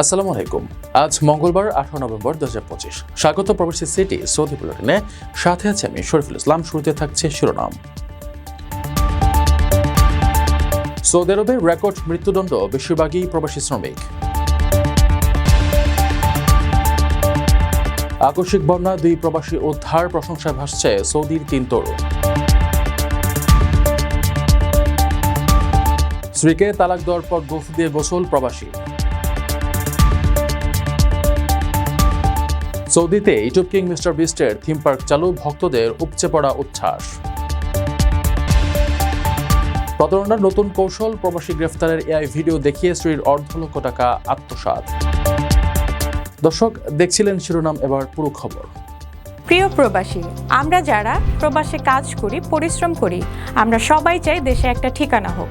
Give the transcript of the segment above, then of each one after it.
আসসালামু আলাইকুম। আজ মঙ্গলবার, আঠারো নভেম্বর দু পঁচিশ। স্বাগত প্রবাসী সিটি সৌদি বুলেটিনে। সাথে আছে আমি শরীফুল ইসলাম। শুরুতে থাকছে শিরোনাম। সৌদি আরবে রেকর্ড মৃত্যুদণ্ড বেশিরভাগই প্রবাসী শ্রমিক। আকস্মিক বন্যা, দুই প্রবাসী উদ্ধার প্রশংসায় ভাসছে সৌদির তিন তরুণ স্ত্রীকে তালাক দেওয়ার পর গোফ দিয়ে গোসল প্রবাসী। সৌদিতে ইউটিউব কিং মিস্টার বিস্টের থিম পার্ক চালু, ভক্তদের উপচে পড়া উচ্ছ্বাস। প্রতারণার নতুন কৌশল, প্রবাসী গ্রেফতারের এআই ভিডিও দেখিয়ে স্ত্রীর অর্ধ লক্ষ টাকা আত্মসাৎ। দর্শক, দেখছিলেন শিরোনাম, এবার পুরো খবর। প্রিয় প্রবাসী, আমরা যারা প্রবাসে কাজ করি, পরিশ্রম করি, আমরা সবাই চাই দেশে একটা ঠিকানা হোক।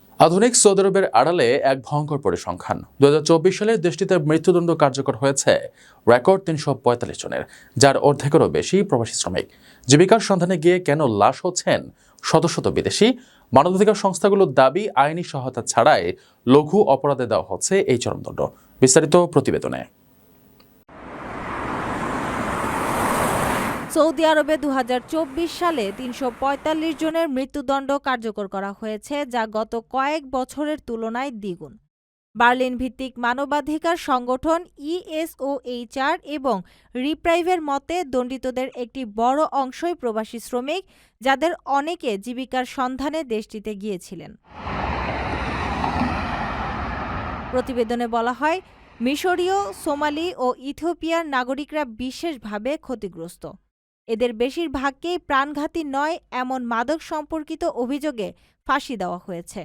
আধুনিক সৌদি আরবের আড়ালে এক ভয়ঙ্কর পরিসংখ্যান। দু হাজার চব্বিশ সালে দেশটিতে মৃত্যুদণ্ড কার্যকর হয়েছে রেকর্ড তিনশো পঁয়তাল্লিশ জনের, যার অর্ধেকেরও বেশি প্রবাসী শ্রমিক। জীবিকার সন্ধানে গিয়ে কেন লাশ হচ্ছেন শত শত বিদেশি? মানবাধিকার সংস্থাগুলোর দাবি, আইনি সহায়তা ছাড়াই লঘু অপরাধে দেওয়া হচ্ছে এই চরমদণ্ড। বিস্তারিত প্রতিবেদনে। সৌদি আরবে দু হাজার চব্বিশ সালে তিনশো পঁয়তাল্লিশ জনের মৃত্যুদণ্ড কার্যকর করা হয়েছে, যা গত কয়েক বছরের তুলনায় দ্বিগুণ। বার্লিন ভিত্তিক মানবাধিকার সংগঠন ইএসওএইচআর এবং রিপ্রাইভের মতে, দণ্ডিতদের একটি বড় অংশই প্রবাসী শ্রমিক, যাদের অনেকে জীবিকার সন্ধানে দেশটিতে গিয়েছিলেন। প্রতিবেদনে বলা হয়, মিশরীয়, সোমালি ও ইথিওপিয়ার নাগরিকরা বিশেষভাবে ক্ষতিগ্রস্ত। এদের বেশিরভাগকেই প্রাণঘাতী নয়, এমন মাদক সম্পর্কিত অভিযোগে ফাঁসি দেওয়া হয়েছে।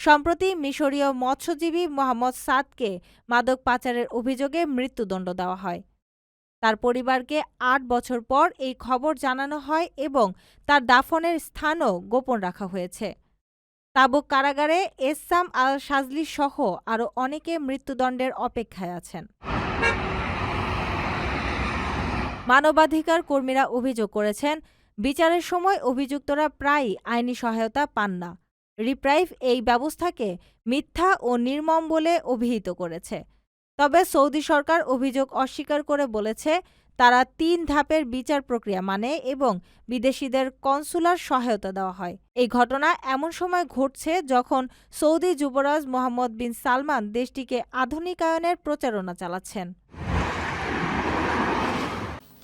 সম্প্রতি মিশরীয় মৎস্যজীবী মোহাম্মদ সাদকে মাদক পাচারের অভিযোগে মৃত্যুদণ্ড দেওয়া হয়। তার পরিবারকে আট বছর পর এই খবর জানানো হয় এবং তার দাফনের স্থানও গোপন রাখা হয়েছে। তাবুক কারাগারে এসাম আল সাজলি সহ আরও অনেকে মৃত্যুদণ্ডের অপেক্ষায় আছেন। মানবাধিকার কর্মীরা অভিযোগ করেছেন, বিচারের সময় অভিযুক্তরা প্রায়ই আইনি সহায়তা পান না। রিপ্রাইভ এই ব্যবস্থাকে মিথ্যা ও নির্মম বলে অভিহিত করেছে। তবে সৌদি সরকার অভিযোগ অস্বীকার করে বলেছে, তারা তিন ধাপের বিচার প্রক্রিয়া মানে এবং বিদেশিদের কনসুলার সহায়তা দেওয়া হয়। এই ঘটনা এমন সময় ঘটছে যখন সৌদি যুবরাজ মোহাম্মদ বিন সালমান দেশটিকে আধুনিকায়নের প্রচারণা চালাচ্ছেন।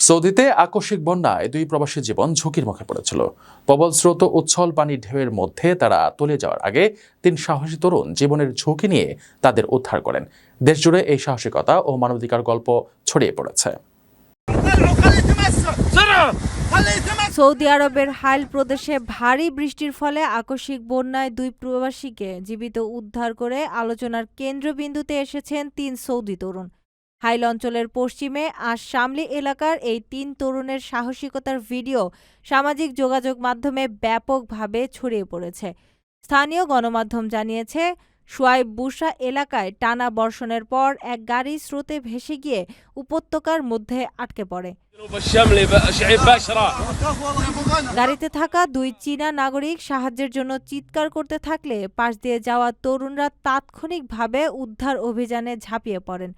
সৌদিতে আকস্মিক বন্যায় দুই প্রবাসী জীবন ঝুঁকির মুখে পড়েছিল। প্রবল স্রোত উচ্ছল পানির ঢেউয়ের মধ্যে তারা তলে যাওয়ার আগে তিন সাহসী তরুণ জীবনের ঝুঁকি নিয়ে তাদের উদ্ধার করেন। দেশজুড়ে এই সাহসিকতা ও মানবাধিকার গল্প ছড়িয়ে পড়েছে। সৌদি আরবের হাইল প্রদেশে ভারী বৃষ্টির ফলে আকস্মিক বন্যায় দুই প্রবাসীকে জীবিত উদ্ধার করে আলোচনার কেন্দ্রবিন্দুতে এসেছেন তিন সৌদি তরুণ। হাইল অঞ্চলের পশ্চিমে আর শামলি এলাকার এই তিন তরুণের সাহসিকতার ভিডিও সামাজিক যোগাযোগ মাধ্যমে ব্যাপকভাবে ছড়িয়ে পড়েছে। স্থানীয় গণমাধ্যম জানিয়েছে, সোয়াইব বুসা এলাকায় টানা বর্ষণের পর এক গাড়ি স্রোতে ভেসে গিয়ে উপত্যকার মধ্যে আটকে পড়ে। গাড়িতে থাকা দুই চীনা নাগরিক সাহায্যের জন্য চিৎকার করতে থাকলে পাশ দিয়ে যাওয়া তরুণরা তাৎক্ষণিকভাবে উদ্ধার অভিযানে ঝাঁপিয়ে পড়েন।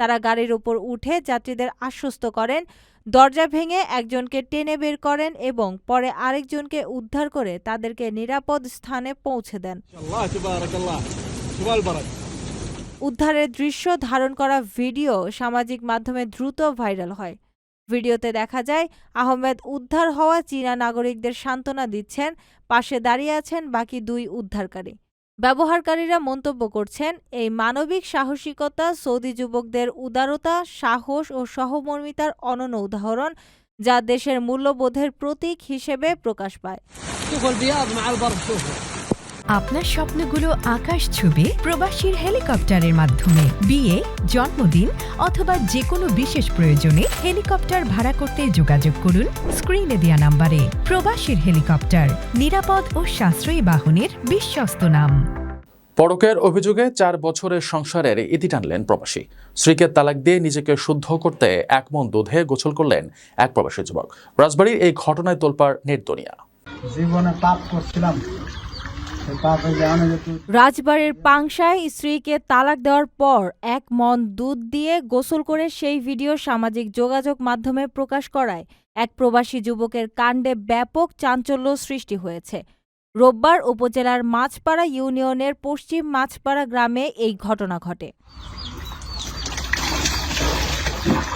তারা গাড়ির উপর উঠে যাত্রীদের আশ্বস্ত করেন। দরজা ভেঙে একজনকে টেনে বের করেন এবং পরে আরেকজনকে উদ্ধার করে তাদেরকে নিরাপদ স্থানে পৌঁছে দেন। উদ্ধারের দৃশ্য ধারণ করা ভিডিও সামাজিক মাধ্যমে দ্রুত ভাইরাল হয়। ভিডিওতে দেখা যায় আহমেদ উদ্ধার হওয়া চীনা নাগরিকদের সান্ত্বনা দিচ্ছেন পাশে দাঁড়িয়ে আছেন বাকি দুই উদ্ধারকারী। ব্যবহারকারীরা মন্তব্য করছেন, এই মানবিক সাহসিকতা সৌদি যুবকদের উদারতা, সাহস ও সহমর্মিতার অনন্য উদাহরণ যা দেশের মূল্যবোধের প্রতীক হিসেবে প্রকাশ পায়। আপনার স্বপ্নগুলো আকাশ ছুবে প্রবাসীর হেলিকপ্টারের মাধ্যমে। বিয়ে জন্মদিন অথবা যে কোনো বিশেষ প্রয়োজনে হেলিকপ্টার ভাড়া করতে যোগাযোগ করুন স্ক্রিনে দেয়া নাম্বারে। প্রবাসীর হেলিকপ্টার নিরাপদ ও সাশ্রয়ী বাহনের বিশ্বস্ত নাম। পরকের অভিযোগে চার বছরের সংসারের ইতি টানলেন প্রবাসী। স্ত্রীকে তালাক দিয়ে নিজেকে শুদ্ধ করতে এক মন দুধে গোসল করলেন এক প্রবাসী যুবক। রাজবাড়ির এই ঘটনায় তোলপাড় নেট দুনিয়া। জীবনে পাপ করছিলাম। রাজবাড়ির পাংশায় স্ত্রীকে তালাক দেওয়ার পর এক মন দুধ দিয়ে গোসল করে সেই ভিডিও সামাজিক যোগাযোগ মাধ্যমে প্রকাশ করায়। এক প্রবাসী যুবকের কাণ্ডে ব্যাপক চাঞ্চল্য সৃষ্টি হয়েছে। রোববার উপজেলার মাছপাড়া ইউনিয়নের পশ্চিম মাছপাড়া গ্রামে এই ঘটনা ঘটে।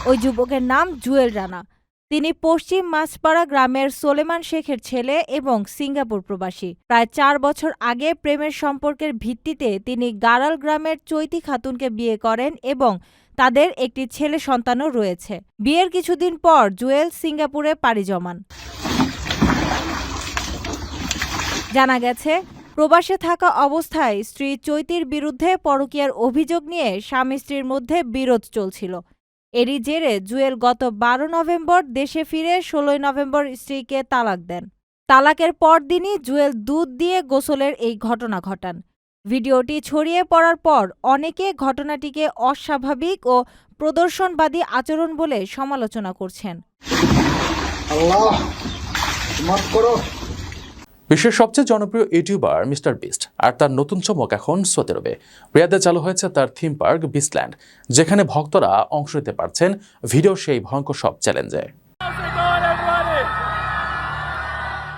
ওই যুবকের নাম জুয়েল রানা। তিনি পশ্চিম মাছপাড়া গ্রামের সোলেমান শেখের ছেলে এবং সিঙ্গাপুর প্রবাসী। প্রায় চার বছর আগে প্রেমের সম্পর্কের ভিত্তিতে তিনি গাড়াল গ্রামের চৈতি খাতুনকে বিয়ে করেন এবং তাদের একটি ছেলে সন্তানও রয়েছে। বিয়ের কিছুদিন পর জুয়েল সিঙ্গাপুরে পাড়ি জমান। জানা গেছে, প্রবাসে থাকা অবস্থায় স্ত্রী চৈতির বিরুদ্ধে পরকীয়ার অভিযোগ নিয়ে স্বামী স্ত্রীর মধ্যে বিরোধ চলছিল। এরই জেরে জুয়েল গত বারো নভেম্বর দেশে ফিরে ষোলোই নভেম্বর স্ত্রীকে তালাক দেন। তালাকের পরদিনই জুয়েল দুধ দিয়ে গোসলের এই ঘটনা ঘটান। ভিডিওটি ছড়িয়ে পড়ার পর অনেকে ঘটনাটিকে অস্বাভাবিক ও প্রদর্শনবাদী আচরণ বলে সমালোচনা করছেন। আল্লাহ করো। বিশ্বের সবচেয়ে জনপ্রিয় ইউটিউবার মিস্টার বিস্ট আর তার নতুন চমক এখন সতেরবে রিয়াদে চালু হয়েছে তার থিম পার্ক বিস্টল্যান্ড, যেখানে ভক্তরা অংশ নিতে পারছেন ভিডিও সেই ভয়ঙ্কর সব চ্যালেঞ্জে।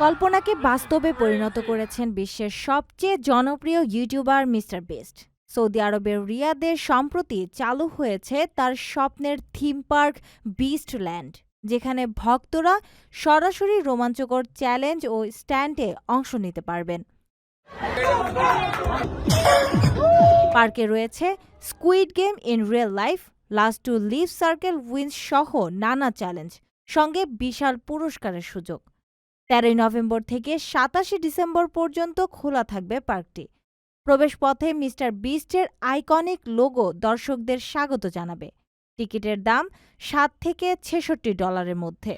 কল্পনাকে বাস্তবে পরিণত করেছেন বিশ্বের সবচেয়ে জনপ্রিয় ইউটিউবার মিস্টার বেস্ট। সৌদি আরবের রিয়াদে সম্প্রতি চালু হয়েছে তার স্বপ্নের থিম পার্ক বিস্ট ল্যান্ড যেখানে ভক্তরা সরাসরি রোমাঞ্চকর চ্যালেঞ্জ ও স্ট্যান্ডে অংশ নিতে পারবেন। পার্কে রয়েছে squid game in real life last to live circle wins সহ নানা চ্যালেঞ্জ, সঙ্গে বিশাল পুরস্কারের সুযোগ। তেরোই নভেম্বর থেকে সাতাশে ডিসেম্বর পর্যন্ত খোলা থাকবে পার্কটি। প্রবেশপথে মিস্টার বিস্টের আইকনিক লোগো দর্শকদের স্বাগত জানাবে। টিকিটের দাম সাত থেকে ছেষট্টি ডলারের মধ্যে।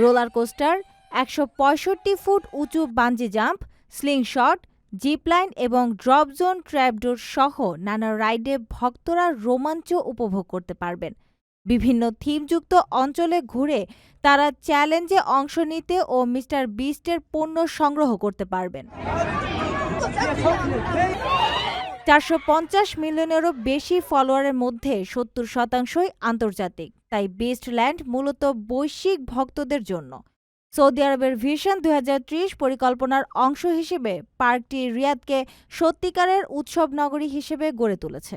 রোলার কোস্টার, একশো পঁয়ষট্টি ফুট উঁচু বাঞ্জি জাম্প, স্লিংশট জিপলাইন এবং ড্রপ জোন ট্র্যাপডোর সহ নানা রাইডে ভক্তরা রোমাঞ্চ উপভোগ করতে পারবেন। বিভিন্ন থিমযুক্ত অঞ্চলে ঘুরে তারা চ্যালেঞ্জে অংশ নিতে ও মিস্টার বিস্টের পণ্য সংগ্রহ করতে পারবেন। চারশো পঞ্চাশ মিলিয়নেরও বেশি ফলোয়ারের মধ্যে সত্তর শতাংশই আন্তর্জাতিক, তাই বেস্ট ল্যান্ড মূলত বৈশ্বিক ভক্তদের জন্য। সৌদি আরবের ভিশন দু হাজার ত্রিশ পরিকল্পনার অংশ হিসেবে পার্কটি রিয়াদকে সত্যিকারের উৎসব নগরী হিসেবে গড়ে তুলেছে।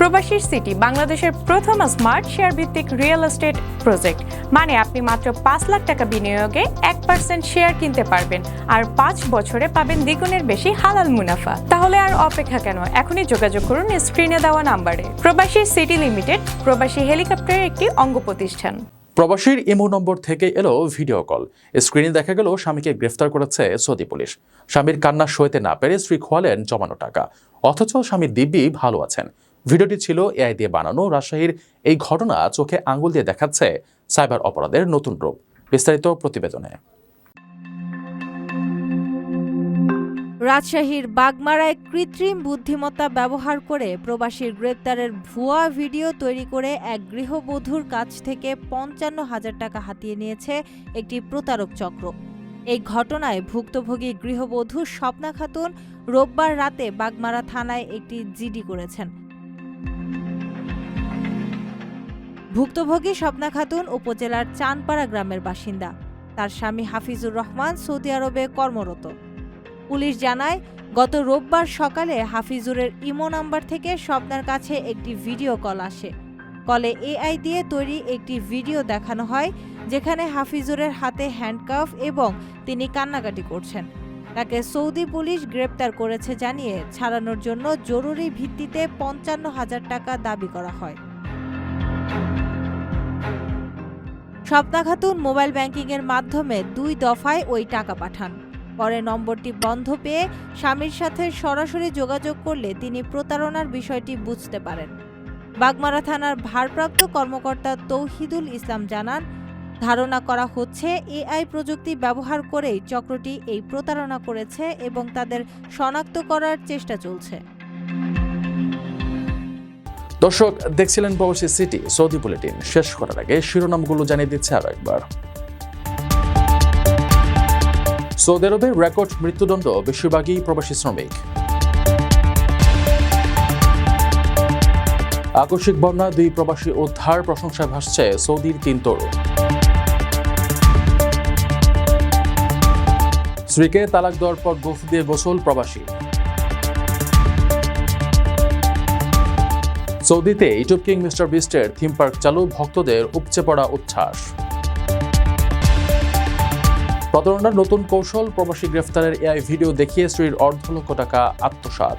প্রবাসীর সিটি বাংলাদেশের প্রথম স্মার্ট শেয়ার ভিত্তিক রিয়েল এস্টেট প্রজেক্ট। মানে আপনি মাত্র পাঁচ লাখ টাকা বিনিয়োগে এক পার্সেন্ট শেয়ার কিনতে পারবেন আর পাঁচ বছরে পাবেন দ্বিগুণের বেশি হালাল মুনাফা। তাহলে আর অপেক্ষা কেন? এখনই যোগাযোগ করুন স্ক্রিনে দেওয়া নাম্বারে। প্রবাসী সিটি লিমিটেড, প্রবাসী হেলিকপ্টারের একটি অঙ্গ প্রতিষ্ঠান। প্রবাসীর ইমো নম্বর থেকে এলো ভিডিও কল। স্ক্রিনে দেখা গেল স্বামীকে গ্রেফতার করেছে সৌদি পুলিশ। স্বামীর কান্না সইতে না পেরে স্ত্রী খোয়ালেন জমানো টাকা। অথচ স্বামী দিব্যি ভালো আছেন। ভিডিওটি ছিল এআই দিয়ে বানানো। রাজশাহীর এই ঘটনা চোখে আঙ্গুল দিয়ে দেখাচ্ছে সাইবার অপরাধের নতুন রূপ। বিস্তারিত প্রতিবেদনে। রাজশাহীর বাগমারায় কৃত্রিম বুদ্ধিমত্তা ব্যবহার করে প্রবাসীর গ্রেপ্তারের ভুয়া ভিডিও তৈরি করে এক গৃহবধূর কাছ থেকে পঞ্চান্ন হাজার টাকা হাতিয়ে নিয়েছে একটি প্রতারক চক্র। এই ঘটনায় ভুক্তভোগী গৃহবধূ স্বপ্না খাতুন রোববার রাতে বাগমারা থানায় একটি জিডি করেছেন। ভুক্তভোগী স্বপ্না খাতুন উপজেলার চানপাড়া গ্রামের বাসিন্দা। তার স্বামী হাফিজুর রহমান সৌদি আরবে কর্মরত। পুলিশ জানায়, গত রোববার সকালে হাফিজুরের ইমো নাম্বার থেকে স্বপ্নার কাছে একটি ভিডিও কল আসে। কলে এআই দিয়ে তৈরি একটি ভিডিও দেখানো হয়, যেখানে হাফিজুরের হাতে হ্যান্ডকাফ এবং তিনি কান্নাকাটি করছেন। তাকে সৌদি পুলিশ গ্রেপ্তার করেছে জানিয়ে ছাড়ানোর জন্য জরুরি ভিত্তিতে পঞ্চান্ন হাজার টাকা দাবি করা হয়। স্বপ্না খাতুন মোবাইল ব্যাংকিংয়ের মাধ্যমে দুই দফায় ওই টাকা পাঠান। পরে নম্বরটি বন্ধ পেয়ে স্বামীর সাথে সরাসরি যোগাযোগ করলে তিনি প্রতারণার বিষয়টি বুঝতে পারেন। বাগমারা থানার ভারপ্রাপ্ত কর্মকর্তা তৌহিদুল ইসলাম জানান, ধারণা করা হচ্ছে এআই প্রযুক্তি ব্যবহার করেই চক্রটি এই প্রতারণা করেছে এবং তাদের শনাক্ত করার চেষ্টা চলছে। দর্শক, দেখছিলেন প্রবাসী সিটি, সৌদি বুলেটিন। শেষ করার আগে শিরোনামগুলো জানিয়ে দিচ্ছে আরও একবার সৌদি আরবে রেকর্ড মৃত্যুদণ্ড, বেশিরভাগই প্রবাসী শ্রমিক। আকস্মিক বন্যা, দুই প্রবাসী উদ্ধার প্রশংসায় ভাসছে সৌদির তিন তরুণ স্ত্রীকে তালাক দেওয়ার পর গোফ দিয়ে গোসল প্রবাসী। সৌদিতে ইউটিউব কিং মিস্টার বিস্টের থিম পার্ক চালু, ভক্তদের উপচে পড়া উচ্ছ্বাস। প্রতারণার নতুন কৌশল, প্রবাসী গ্রেফতারের এআই ভিডিও দেখিয়ে শ্রীর অর্ধ লক্ষ টাকা আত্মসাৎ।